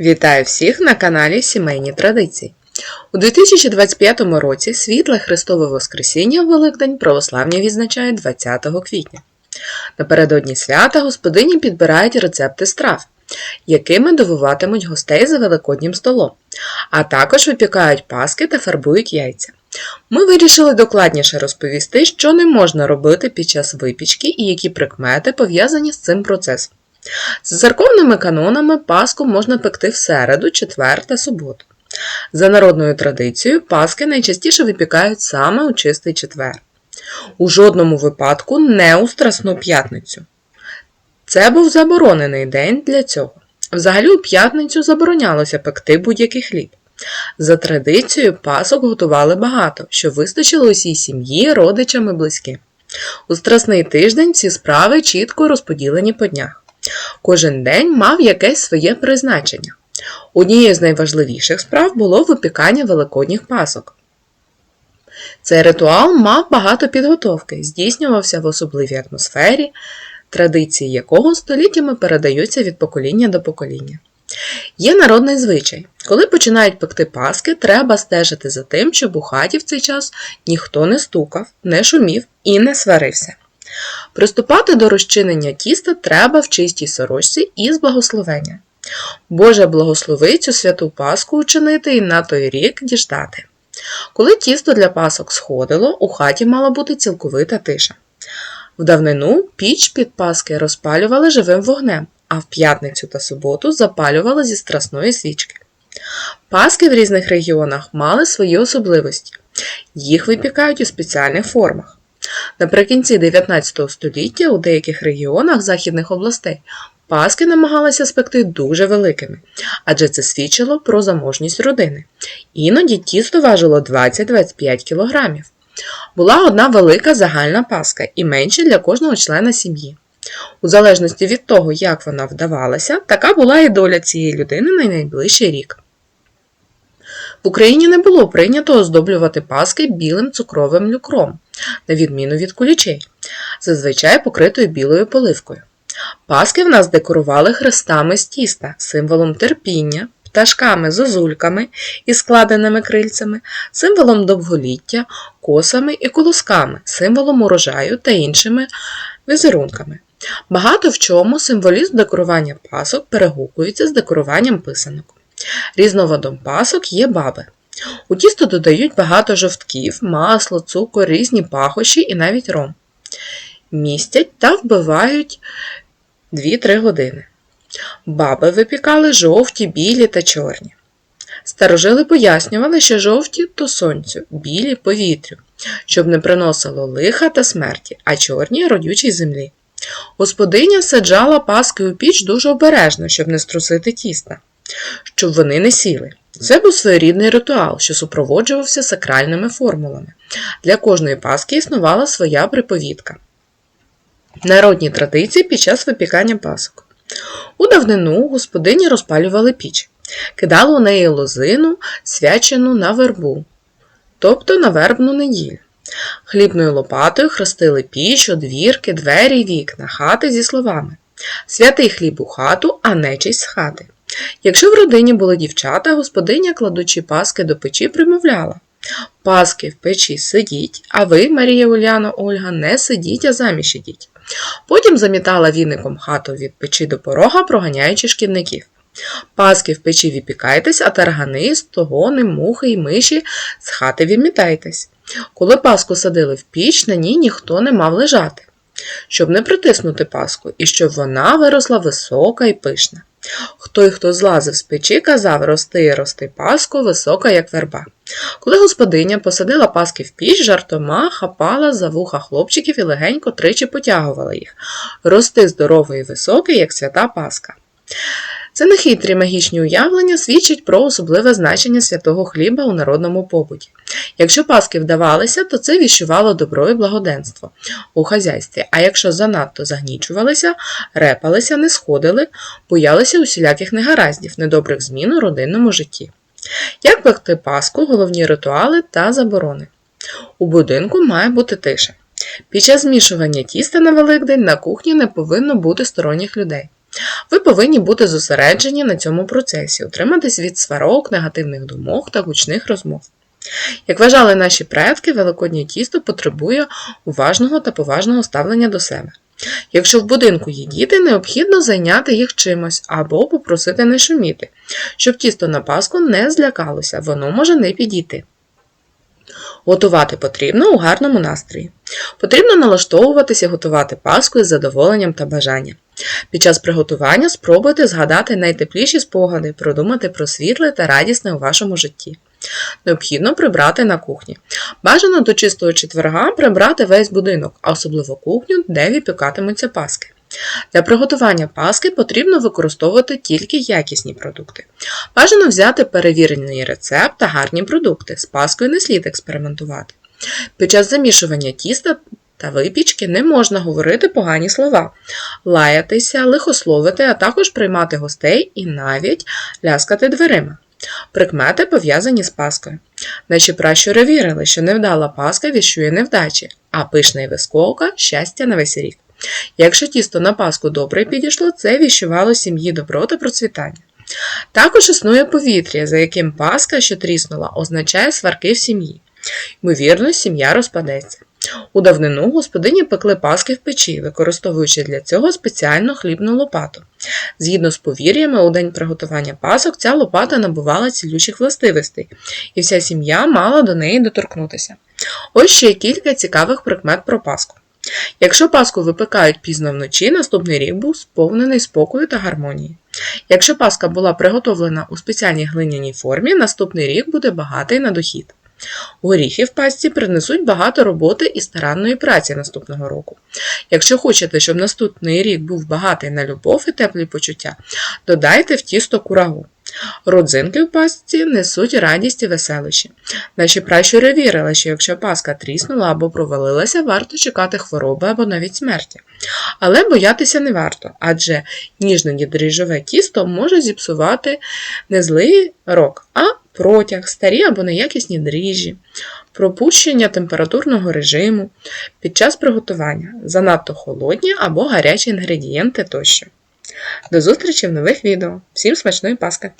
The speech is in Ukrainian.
Вітаю всіх на каналі Сімейні Традиції. У 2025 році світле Христове Воскресіння в Великдень православні відзначають 20 квітня. Напередодні свята господині підбирають рецепти страв, якими дивуватимуть гостей за великоднім столом, а також випікають паски та фарбують яйця. Ми вирішили докладніше розповісти, що не можна робити під час випічки і які прикмети пов'язані з цим процесом. За церковними канонами Пасху можна пекти в середу, четвер та суботу. За народною традицією, Паски найчастіше випікають саме у чистий четвер. У жодному випадку не у Страсну п'ятницю. Це був заборонений день для цього. Взагалі у п'ятницю заборонялося пекти будь-який хліб. За традицією, пасок готували багато, що вистачило усій сім'ї, родичам і близьким. У Страсний тиждень ці справи чітко розподілені по днях. Кожен день мав якесь своє призначення. Однією з найважливіших справ було випікання великодніх пасок. Цей ритуал мав багато підготовки, здійснювався в особливій атмосфері, традиції якого століттями передаються від покоління до покоління. Є народний звичай. Коли починають пекти паски, треба стежити за тим, щоб у хаті в цей час ніхто не стукав, не шумів і не сварився. Приступати до розчинення тіста треба в чистій сорочці і з благословення. Боже благослови цю святу Пасху учинити і на той рік діждати. Коли тісто для пасок сходило, у хаті мала бути цілковита тиша. В давнину піч під паски розпалювали живим вогнем, а в п'ятницю та суботу запалювали зі страсної свічки. Паски в різних регіонах мали свої особливості. Їх випікають у спеціальних формах. Наприкінці 19 століття у деяких регіонах західних областей паски намагалися спекти дуже великими, адже це свідчило про заможність родини. Іноді тісто важило 20-25 кг. Була одна велика загальна паска і менше для кожного члена сім'ї. У залежності від того, як вона вдавалася, така була і доля цієї людини на найближчий рік. В Україні не було прийнято оздоблювати паски білим цукровим люкром, на відміну від кулічей, зазвичай покритою білою поливкою. Паски в нас декорували хрестами з тіста, символом терпіння, пташками зозульками і складеними крильцями, символом довголіття, косами і колосками, символом урожаю та іншими візерунками. Багато в чому символізм декорування пасок перегукується з декоруванням писанок. Різновидом пасок є баби. У тісто додають багато жовтків, масло, цукор, різні пахощі і навіть ром. Містять та вбивають 2-3 години. Баби випікали жовті, білі та чорні. Старожили пояснювали, що жовті то сонцю, білі повітрю, щоб не приносило лиха та смерті, а чорні родючій землі. Господиня саджала паски у піч дуже обережно, щоб не струсити тіста, щоб вони не сіли. Це був своєрідний ритуал, що супроводжувався сакральними формулами. Для кожної паски існувала своя приповідка. Народні традиції під час випікання пасок. У давнину господині розпалювали піч, кидали у неї лозину, свячену на вербу, тобто на вербну неділю. Хлібною лопатою хрестили піч, одвірки, двері вікна, хати зі словами Святий хліб у хату, а нечість з хати. Якщо в родині були дівчата, господиня, кладучи паски до печі, примовляла Паски в печі сидіть, а ви, Марія Уляна Ольга, не сидіть, а заміж ідіть. Потім замітала віником хату від печі до порога, проганяючи шкідників. Паски в печі випікайтесь, а таргани, стогони, мухи й миші з хати відмітайтесь. Коли паску садили в піч, на ній ніхто не мав лежати, щоб не притиснути паску і щоб вона виросла висока і пишна. Хто й хто злазив з печі, казав рости, рости паску, висока, як верба. Коли господиня посадила паски в піч, жартома хапала за вуха хлопчиків і легенько тричі потягувала їх. Рости здоровий і високий, як свята паска. Це нехитрі магічні уявлення свідчать про особливе значення святого хліба у народному побуті. Якщо паски вдавалися, то це віщувало добро і благоденство у хазяйстві, а якщо занадто загнічувалися, репалися, не сходили, боялися усіляких негараздів, недобрих змін у родинному житті. Як пекти паску, головні ритуали та заборони. У будинку має бути тиша. Під час змішування тіста на Великдень на кухні не повинно бути сторонніх людей. Ви повинні бути зосереджені на цьому процесі, утриматись від сварок, негативних думок та гучних розмов. Як вважали наші предки, великоднє тісто потребує уважного та поважного ставлення до себе. Якщо в будинку є діти, необхідно зайняти їх чимось або попросити не шуміти, щоб тісто на Пасху не злякалося, воно може не підійти. Готувати потрібно у гарному настрої. Потрібно налаштовуватися готувати Пасху із задоволенням та бажанням. Під час приготування спробуйте згадати найтепліші спогади, продумати про світле та радісне у вашому житті. Необхідно прибрати на кухні. Бажано до чистого четверга прибрати весь будинок, а особливо кухню, де випікатимуться паски. Для приготування паски потрібно використовувати тільки якісні продукти. Бажано взяти перевірений рецепт та гарні продукти. З паскою не слід експериментувати. Під час замішування тіста та випічки не можна говорити погані слова, лаятися, лихословити, а також приймати гостей і навіть ляскати дверима. Прикмети пов'язані з Паскою. Наші пращури вірили, що невдала Паска віщує невдачі, а пишна і висколка щастя на весь рік. Якщо тісто на Пасху добре підійшло, це віщувало сім'ї добро та процвітання. Також існує повітря, за яким Паска, що тріснула, означає сварки в сім'ї. Ймовірно, сім'я розпадеться. У давнину господині пекли паски в печі, використовуючи для цього спеціальну хлібну лопату. Згідно з повір'ями, у день приготування пасок ця лопата набувала цілючих властивостей, і вся сім'я мала до неї доторкнутися. Ось ще кілька цікавих прикмет про Пасху. Якщо Пасху випекають пізно вночі, наступний рік був сповнений спокою та гармонії. Якщо Пасха була приготовлена у спеціальній глиняній формі, наступний рік буде багатий на дохід. Горіхи в пастці принесуть багато роботи і старанної праці наступного року. Якщо хочете, щоб наступний рік був багатий на любов і теплі почуття, додайте в тісто курагу. Родзинки в пастці несуть радість і веселощі. Наші пращури вірили, що якщо паска тріснула або провалилася, варто чекати хвороби або навіть смерті. Але боятися не варто, адже ніжне дріжджове тісто може зіпсувати не злий рок, а протяг, старі або неякісні дріжджі, пропущення температурного режиму під час приготування, занадто холодні або гарячі інгредієнти тощо. До зустрічі в нових відео. Всім смачної паски!